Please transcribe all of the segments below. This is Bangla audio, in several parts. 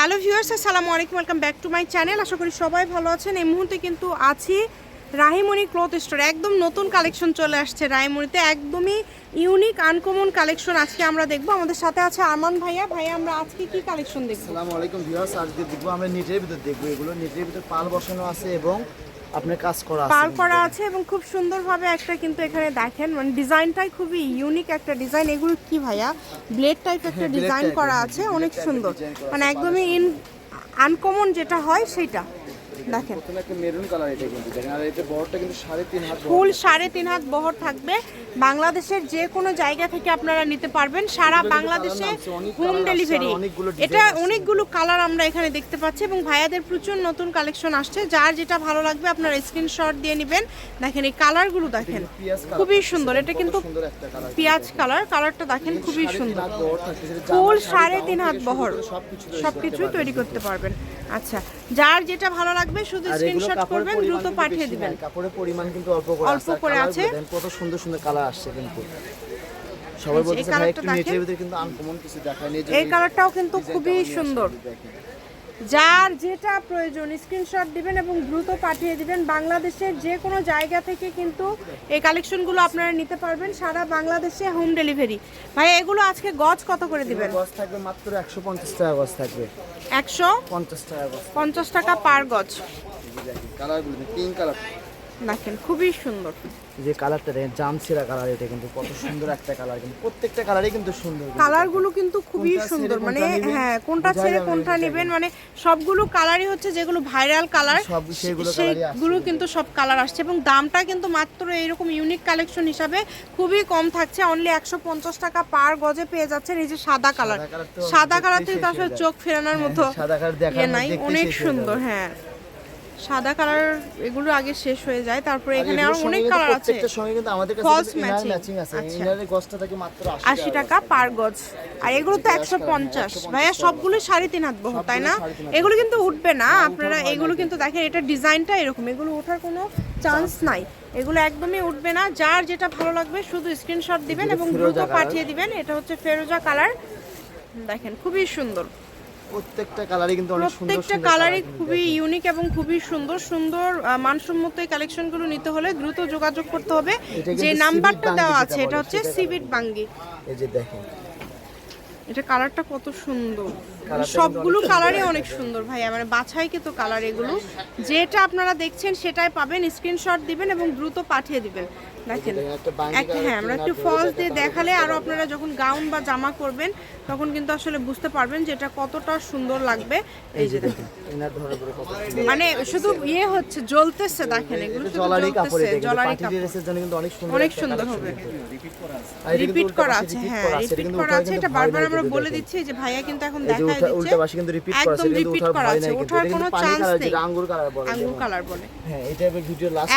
হ্যালো ভিউয়ার্স, আসসালামু আলাইকুম, welcome back to my channel. আশা করি সবাই ভালো আছেন। এই মুহূর্তে কিন্তু আছি রাহিমণি ক্লথ স্টোর। একদম নতুন কালেকশন চলে আসছে রাহিমণিতে। একদমই ইউনিক আনকমন কালেকশন আজকে আমরা দেখব। আমাদের সাথে আছে আমান ভাইয়া। ভাইয়া, আমরা আজকে কি কালেকশন দেখব? আসসালামু আলাইকুম ভিউয়ার্স। আজকে দেখব আমরা নিজের ভিতর দেখব। এগুলো নিজের ভিতর পাল বসানো আছে এবং আপনার কাজ করা আছে। পার করা আছে এবং খুব সুন্দরভাবে একটা কিন্তু এখানে দেখেন মানে ডিজাইনটাই খুবই ইউনিক একটা ডিজাইন এগুলো কি ভাইয়া? ব্লেড টাইপ একটা ডিজাইন করা আছে অনেক সুন্দর। মানে একদমই ইন আনকমন যেটা হয় সেটা। দেখেন। একটা মেরুন কালার এটা কিন্তু দেখেন। আর এটা বড়টা কিন্তু সাড়ে তিন হাত ফুল সাড়ে তিন হাত বহর থাকবে। বাংলাদেশের যে কোনো জায়গা থেকে আপনারা নিতে পারবেন। সারা বাংলাদেশে হোম ডেলিভারি এটা অনেকগুলো কালার আমরা এখানে দেখতে পাচ্ছি এবং ভাইয়াদের প্রচুর নতুন কালেকশন আসছে। যার যেটা ভালো লাগবে আপনারা স্ক্রিনশট দিয়ে নেবেন। দেখেন এই কালারগুলো দেখেন। খুবই সুন্দর। এটা কিন্তু পেঁয়াজ কালার। কালারটা দেখেন খুবই সুন্দর। ফুল সাড়ে তিন হাত বহর। সবকিছু তৈরি করতে পারবেন। আচ্ছা যার যেটা ভালো লাগবে শুধু স্ক্রিনশট করবেন দ্রুত পাঠিয়ে দিবেন কাপড়ের পরিমাণ কিন্তু অল্প করে অল্প করে আছে। কত সুন্দর সুন্দর কালার আসছে কিন্তু সবাই বলতেছে ভাই একটু। নেটের ভিতরে কিন্তু আনকমন কিছু দেখায় নেই এই কালারটাও কিন্তু খুবই সুন্দর যার যেটা প্রয়োজন স্ক্রিনশট দিবেন এবং দ্রুত পাঠিয়ে দিবেন। বাংলাদেশের যে কোনো জায়গা থেকে কিন্তু এই কালেকশনগুলো আপনারা নিতে পারবেন সারা বাংলাদেশে হোম ডেলিভারি ভাই এগুলো আজকে গজ কত করে দিবেন? গজ থাকবে মাত্র একশো পঞ্চাশ টাকা গজ থাকবে। একশো পঞ্চাশ টাকা গজ। পঞ্চাশ টাকা পার গজ। কালারগুলো পিঙ্ক কালার দেখেন খুবই সুন্দর। যে কালারটা দেখেন জামছিরা কালার এটা কিন্তু কত সুন্দর একটা কালার কিন্তু প্রত্যেকটা কালারই কিন্তু সুন্দর কালারগুলো কিন্তু খুবই সুন্দর মানে হ্যাঁ কোনটা ছেড়ে কোনটা নেবেন মানে সবগুলো কালারই হচ্ছে যেগুলো ভাইরাল কালার সেগুলো সেইগুলো কিন্তু সব কালার আসছে এবং দামটা কিন্তু মাত্র এরকম ইউনিক কালেকশন হিসাবে খুবই কম থাকছে অনলি একশো পঞ্চাশ টাকা পার গজে পেয়ে যাচ্ছেন এই যে সাদা কালার। সাদা কালার থেকে তো আসলে চোখ ফেরানোর মতো হ্যাঁ, দেখার ইয়ে নাই অনেক সুন্দর হ্যাঁ। সাদা কালার এগুলো আগে শেষ হয়ে যায় তারপরে এখানে আরও অনেক কালার আছে। প্রত্যেকটার সঙ্গে কিন্তু আমাদের কাছে matching আছে। আচ্ছা। ইনারের গজটা থাকে মাত্র আশি টাকা। পার গজ আর এগুলো তো একশো পঞ্চাশ। ভাইয়া সবগুলো সাড়ে তিন হাত বহর তাই না? এগুলো কিন্তু উঠবে না। আপনারা এগুলো কিন্তু দেখেন এটা ডিজাইনটা এরকম। এগুলো ওঠার কোনো চান্স নাই। এগুলো একদমই উঠবে না। যার যেটা ভালো লাগবে শুধু স্ক্রিনশট দিবেন এবং দ্রুত পাঠিয়ে দিবেন। এটা হচ্ছে ফেরোজা কালার। দেখেন খুবই সুন্দর। প্রত্যেকটা কালারই কিন্তু অনেক সুন্দর প্রত্যেকটা কালারই খুবই ইউনিক এবং খুবই সুন্দর সুন্দর মানসম্মত এই কালেকশনগুলো নিতে হলে দ্রুত যোগাযোগ করতে হবে। যে নাম্বারটা দেওয়া আছে এটা হচ্ছে সিবিট বাঙ্গি এই যে দেখেন। এটা কালারটা কত সুন্দর। সবগুলো কালারই অনেক সুন্দর ভাইয়া মানে বাছাই তো কালার এগুলো। যেটা আপনারা দেখছেন সেটাই পাবেন স্ক্রিনশট দিবেন এবং দ্রুত পাঠিয়ে দিবেন। দেখেন একটা হ্যাঁ আমরা একটু ফলস দিয়ে দেখালে আপনারা যখন গাউন বা জামা করবেন তখন কিন্তু আসলে বুঝতে পারবেন যে এটা কতটা সুন্দর লাগবে। এই যে দেখেন। মানে শুধু ইয়ে হচ্ছে জ্বলতেছে দেখেন এগুলো এটা শুধু জলারি কাপড় জ্বলতেছে এটা কিন্তু জলারি ড্রেসের জন্য কিন্তু অনেক সুন্দর অনেক সুন্দর হবে। কিন্তু। কিন্তু রিপিট করা আছে হ্যাঁ করা আছে, এটা রিপিট করা আছে এটা বারবার আমরা বলে দিচ্ছি যে ভাইয়া কিন্তু এখন এই যে দেখায় উল্টা- উল্টা পাশে কিন্তু repeat করা আছে, কিন্তু রিপিট ভয় নাই কিন্তু। এটা কোনো চান্স নেই। আঙ্গুর কালার বলে। আঙ্গুর কালার বলে। হ্যাঁ ভিডিও লাস্ট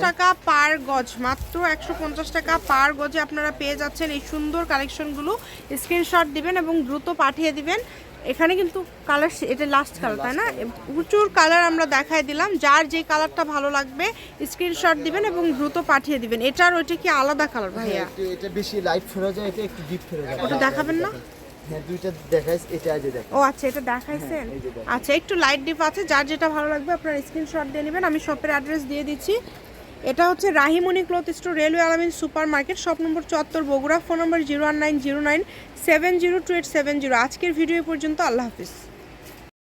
টাকা পার গজ মাত্র একশো পঞ্চাশ টাকা পার গজে আপনারা পেয়ে যাচ্ছেন এই সুন্দর কালেকশনগুলো স্ক্রিনশট দিবেন এবং দ্রুত পাঠিয়ে দিবেন। এখানে কিন্তু কালার এটা লাস্ট কালার তাই না? প্রচুর কালার আমরা দেখাই দিলাম। যার যে কালারটা ভালো লাগবে স্ক্রিনশট দিবেন এবং দ্রুত পাঠিয়ে দিবেন। এটার ওইটা কি আলাদা কালার ভাইয়া? এটা বেশি লাইট ফেরো যায় এটা একটু ডিপ ফেরো যায়। ওটা দেখাবেন না? হ্যাঁ দুইটা দেখাই এটা আজ দেখ ও আচ্ছা এটা দেখাইছেন? এই আচ্ছা একটু লাইট ডিপ আছে যার যেটা ভালো লাগবে আপনার স্ক্রিনশট দিয়ে নেবেন। আমি শপের অ্যাড্রেস দিয়ে দিচ্ছি। এটা হচ্ছে Rahimoni cloth store railway Alamin super market shop number চত্বর Bogura phone number zero one nine zero nine seven zero two eight seven zero আজকের ভিডিও পর্যন্ত আল্লাহ হাফিজ।